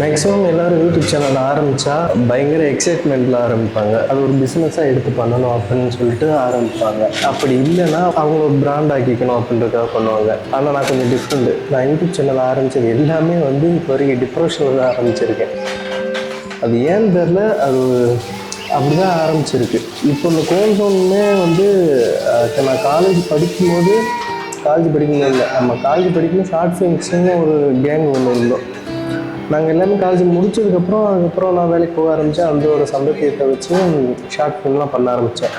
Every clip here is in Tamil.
மேக்ஸிமம் எல்லாரும் யூடியூப் சேனல் ஆரம்பித்தா பயங்கர எக்ஸைட்மெண்ட்டில் ஆரம்பிப்பாங்க. அது ஒரு பிஸ்னஸாக எடுத்து பண்ணணும் அப்படின்னு சொல்லிட்டு ஆரம்பிப்பாங்க. அப்படி இல்லைன்னா அவங்க ஒரு பிராண்ட் ஆக்கிக்கணும் அப்படின்றதுக்காக பண்ணுவாங்க. ஆனால் நான் கொஞ்சம் டிஃப்ரெண்ட்டு நான் யூடியூப் சேனல் ஆரம்பித்தது எல்லாமே வந்து இப்போ வரைக்கும் டிப்ரெஷனில் தான் ஆரம்பிச்சிருக்கேன். அது ஏன்னு தெரில அது அப்படிதான் ஆரம்பிச்சிருக்கு. இப்போ இந்த கோல்சோனுமே வந்து நான் காலேஜ் படிக்கும்போது காலேஜ் படிக்கணும் இல்லை நம்ம காலேஜ் படிக்கணும் ஷார்ட் ஃபிலிம்ஸ்னு ஒரு கேங் ஒன்று இருந்தோம். நாங்கள் எல்லாமே காலேஜ் முடிச்சதுக்கப்புறம் அதுக்கப்புறம் நான் வேலைக்கு போக ஆரம்பித்தேன் அந்த ஒரு சம்பத்தியத்தை வச்சு ஷார்ட் ஃபிலிம்லாம் பண்ண ஆரம்பித்தேன்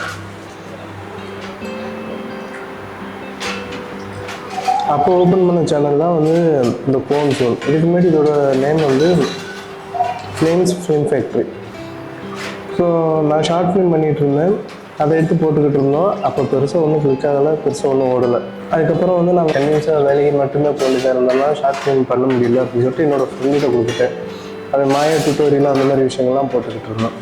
அப்போ ஓப்பன் பண்ண சேனல் தான் வந்து இந்த கோன் ஜோன் இதுக்கு முன்னாடி இதோட நேம் வந்து ஃப்ளேம்ஸ் ஃபிலிம் ஃபேக்ட்ரி ஸோ நான் ஷார்ட் ஃபிலிம் பண்ணிகிட்டு இருந்தேன். அதை எடுத்து போட்டுக்கிட்டு இருந்தோம். அப்போ பெருசாக ஒன்றும் கிளிக் பெருசாக ஒன்றும் ஓடலை. அதுக்கப்புறம் வந்து நான் கன்வின்ஸாக வேலைக்கு மட்டுமே போட்டுட்டு இருந்தோம்னா ஷார்ட் ஃபிலிம் பண்ண முடியல அப்படின்னு சொல்லிட்டு என்னோடய ஃப்ரெண்ட்கிட்ட கொடுத்துட்டேன். அது மாய டுட்டோரியல் அந்த மாதிரி விஷயங்கள்லாம் போட்டுக்கிட்டு இருந்தோம்.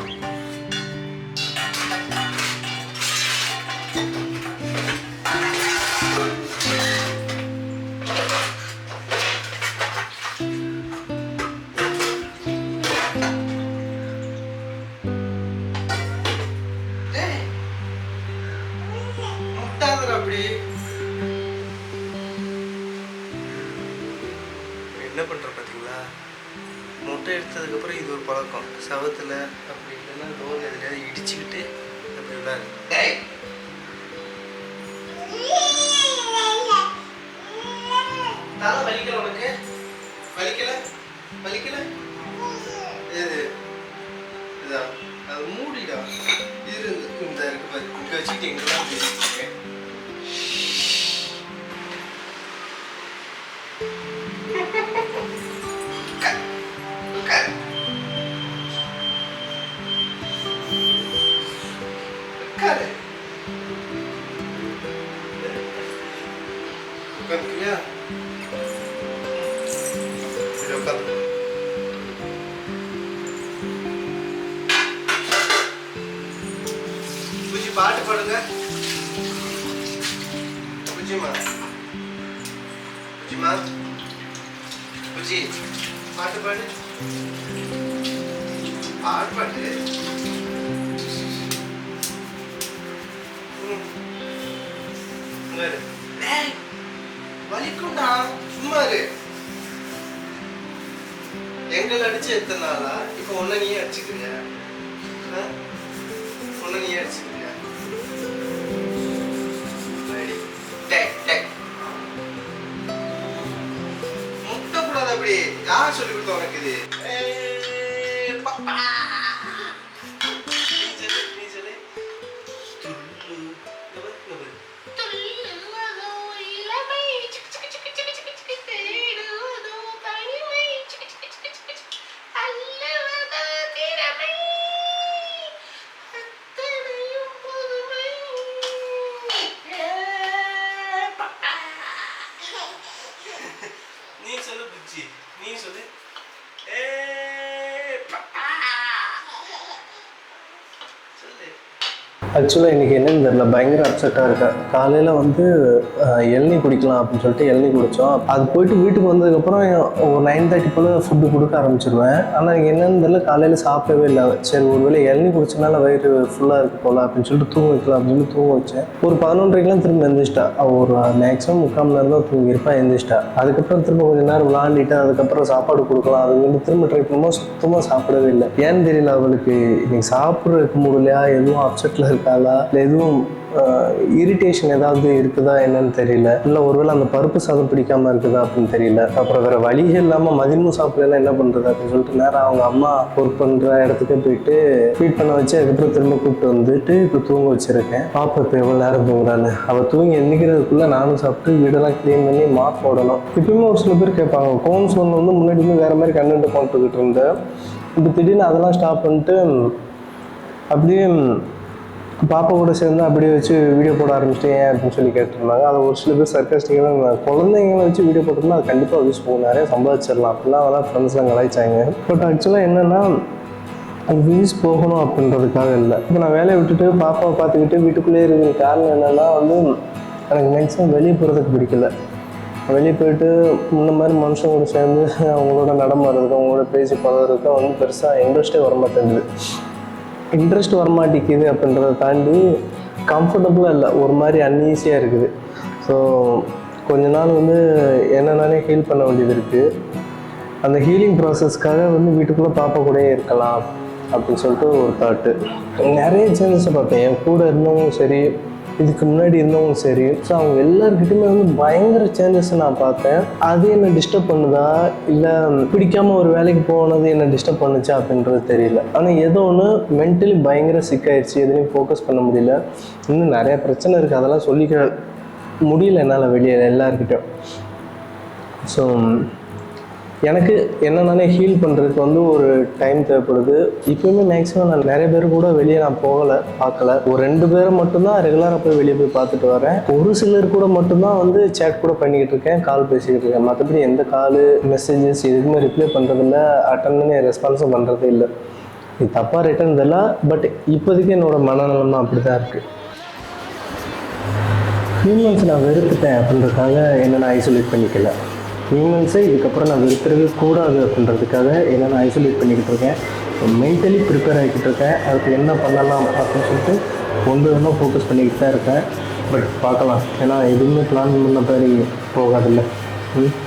பழக்கம். சவத்துல அப்படி இல்லைன்னா டோர் எதுலையாவது இடிச்சுக்கிட்டு அப்படி விடாது தலை வலிக்கல உனக்கு? வலிக்கல? வலிக்கல? எது? இதா? அது மூடிடா. இருந்து இந்த இருக்கு பாரு இங்க வச்சுட்டு உட்காரு. உட்காந்துக்கிறியா சரி உட்காந்து புஜி பாட்டு பாடுங்க புஜிமா புஜிமா புஜி பாட்டு பாடு பாட்டு பாட்டு ம். வலிக்கும்டா. சும்மா இரு. எங்களை அடிச்சு எத்தனை நாளா? இப்ப ஒன்ன நீயே அடிச்சுக்கிறியா? ஆ? ஒண்ணு நீ அடிச்சுக்கிறியா? முட்டை கூடாது அப்படி. யார் சொல்லி கொடுத்தா உனக்கு இது? ஆக்சுவலாக இன்றைக்கி என்னன்னு தெரில பயங்கர அப்செட்டாக இருக்கேன் காலையில் வந்து இளநீ குடிக்கலாம் அப்படின்னு சொல்லிட்டு இளநீ குடித்தோம் அது போயிட்டு வீட்டுக்கு வந்ததுக்கப்புறம் ஒரு நைன் தேர்ட்டி போல் ஃபுட்டு கொடுக்க ஆரம்பிச்சிருவேன். ஆனால் எனக்கு என்னன்னு தெரில காலையில் சாப்பிடவே இல்லை. சரி ஒரு வேளை இளநீ குடிச்சனால வயிறு ஃபுல்லாக இருக்கு போல அப்படின்னு சொல்லிட்டு தூங்க வைக்கலாம் அப்படின்னு சொல்லி தூங்க வச்சேன். ஒரு பதினொன்றரைக்கெலாம் திரும்ப எழுந்திரிச்சிட்டா அவ ஒரு மேக்ஸிமம் முக்கால் நேரம் தான் தூங்கியிருப்பா எழுந்திரிச்சிட்டா அதுக்கப்புறம் திரும்ப கொஞ்ச நேரம் விளாண்டிட்டு அதுக்கப்புறம் சாப்பாடு கொடுக்கலாம் அது வந்து திரும்ப ட்ரை பண்ணும்போது சுத்தமாக சாப்பிடவே இல்லை. ஏன்னு தெரியல அவளுக்கு. இன்னைக்கு சாப்பிட்றதுக்கு முடியலையா எதுவும் அப்செட்டில் இருக்கா? இருக்காளா இல்லை எதுவும் இரிட்டேஷன் ஏதாவது இருக்குதா என்னன்னு தெரியல. இல்லை ஒருவேளை அந்த பருப்பு சாதம் பிடிக்காம இருக்குதா அப்படின்னு தெரியல. அப்புறம் வேற வழியே இல்லாமல் மதியமும் சாப்பிடலாம் என்ன பண்ணுறது அப்படின்னு சொல்லிட்டு நேரம் அவங்க அம்மா ஒர்க் பண்ணுற இடத்துக்கு போயிட்டு ஃபீட் பண்ண வச்சு அதுக்கப்புறம் திரும்ப கூப்பிட்டு வந்துட்டு இப்போ தூங்க வச்சிருக்கேன். பாப்பா இப்போ எவ்வளோ நேரம் தூங்குறான்னு. அவள் தூங்கி எண்ணிக்கிறதுக்குள்ளே நானும் சாப்பிட்டு வீடெல்லாம் க்ளீன் பண்ணி மாப் போடணும். இப்பயுமே ஒரு சில பேர் கேட்பாங்க கோன்ஸ் ஒன்று வந்து முன்னாடியுமே வேறு மாதிரி கண்டென்ட் போட்டுக்கிட்டு இருந்தேன் இப்போ திடீர்னு அதெல்லாம் ஸ்டாப் பண்ணிட்டு அப்படியே பாப்பா கூட சேர்ந்து அப்படியே வச்சு வீடியோ போட ஆரம்பிச்சிட்டேன் அப்படின்னு சொல்லி கேட்டிருந்தாங்க அதை ஒரு சில பேர் சர்க்கஸ்டிக்காக குழந்தைங்களை வச்சு வீடியோ போட்டோம்னா அது கண்டிப்பாக யூஸ் போகும். நிறைய சம்பாதிச்சிடலாம் அப்படிலாம் அதெல்லாம் ஃப்ரெண்ட்ஸ்லாம் கலாய்ச்சாங்க. பட் ஆக்சுவலாக என்னென்னா அது வியூஸ் போகணும் அப்படின்றதுக்காக இல்லை. இப்போ நான் வேலையை விட்டுட்டு பாப்பாவை பார்த்துக்கிட்டு வீட்டுக்குள்ளேயே இருக்கிற காரணம் என்னென்னா வந்து எனக்கு மேக்ஸிமம் வெளியே போகிறதுக்கு பிடிக்கல. வெளியே போயிட்டு முன்ன மாதிரி மனுஷங்களோட சேர்ந்து அவங்களோட நடமாடுறதுக்கும் அவங்களோட பேசி பழகிறதுக்கும் வந்து பெருசாக இன்ட்ரெஸ்ட்டே வர மாட்டேங்குது இன்ட்ரெஸ்ட் வரமாட்டேங்குது அப்படின்றத தாண்டி கம்ஃபர்டபுளாக இல்லை. ஒரு மாதிரி அன்ஈஸியாக இருக்குது. ஸோ கொஞ்ச நாள் வந்து என்னென்னாலே ஹீல் பண்ண வேண்டியது இருக்குது அந்த ஹீலிங் ப்ராசஸ்க்காக வந்து வீட்டுக்குள்ளே பாப்பா கூடயே இருக்கலாம் அப்படின்னு சொல்லிட்டு ஒரு தாட்டு நிறைய சேஞ்சஸை பார்த்தேன். என் கூட இருந்தவங்களும் சரி இதுக்கு முன்னாடி இருந்தவங்களும் சரி. ஸோ அவங்க எல்லாருக்கிட்டையுமே வந்து பயங்கர சேஞ்சஸ் நான் பார்த்தேன். அது என்ன டிஸ்டர்ப் பண்ணுதா? இல்லை பிடிக்காம ஒரு வேலைக்கு போனது என்ன டிஸ்டர்ப் பண்ணுச்சா அப்படின்றது தெரியல. ஆனால் ஏதோ ஒன்று மென்டலி பயங்கர சிக்காயிடுச்சு எதுலையும் ஃபோக்கஸ் பண்ண முடியல. இன்னும் நிறைய பிரச்சனை இருக்குது அதெல்லாம் சொல்லிக்க முடியல என்னால் வெளியே எல்லாருக்கிட்டையும் ஸோ எனக்கு என்னென்னே ஹீல் பண்ணுறதுக்கு வந்து ஒரு டைம் தேவைப்படுது. இப்போயுமே மேக்ஸிமம் நான் நிறைய பேர் கூட வெளியே நான் போகலை பார்க்கல. ஒரு ரெண்டு பேரை மட்டும்தான் ரெகுலராக போய் வெளியே போய் பார்த்துட்டு வரேன். ஒரு சிலர் கூட மட்டும்தான் வந்து சேட் கூட பண்ணிக்கிட்டு இருக்கேன் கால் பேசிக்கிட்டு இருக்கேன். மற்றபடி எந்த கால் மெசேஜஸ் எதுவுமே ரிப்ளை பண்ணுறதில்ல அட்டன் பண்ணி ரெஸ்பான்ஸும் பண்ணுறதே இல்லை. இது தப்பாக ரிட்டன் தெரியல பட் இப்போதைக்கு என்னோடய மனநலம் அப்படி தான் இருக்குது ஹியூமன்ஸ் நான் வெறுத்துட்டேன் அப்படின்றதுக்காக என்ன நான் ஐசோலேட் பண்ணிக்கல. ஹியூமன்ஸை இதுக்கப்புறம் நான் வெறுத்துறவே கூடாது அப்படின்றதுக்காக என்ன நான் ஐசோலேட் பண்ணிக்கிட்டு இருக்கேன். மென்டலி ப்ரிப்பேர் ஆகிக்கிட்டு இருக்கேன். அதுக்கு என்ன பண்ணலாம் அப்படின்னு சொல்லிட்டு ஒன்று ஒன்றா ஃபோக்கஸ் பண்ணிக்கிட்டு தான் இருக்கேன். பட் பார்க்கலாம். ஏன்னா எதுவுமே பிளான் பண்ண மாதிரி போகாதில்ல. ம்?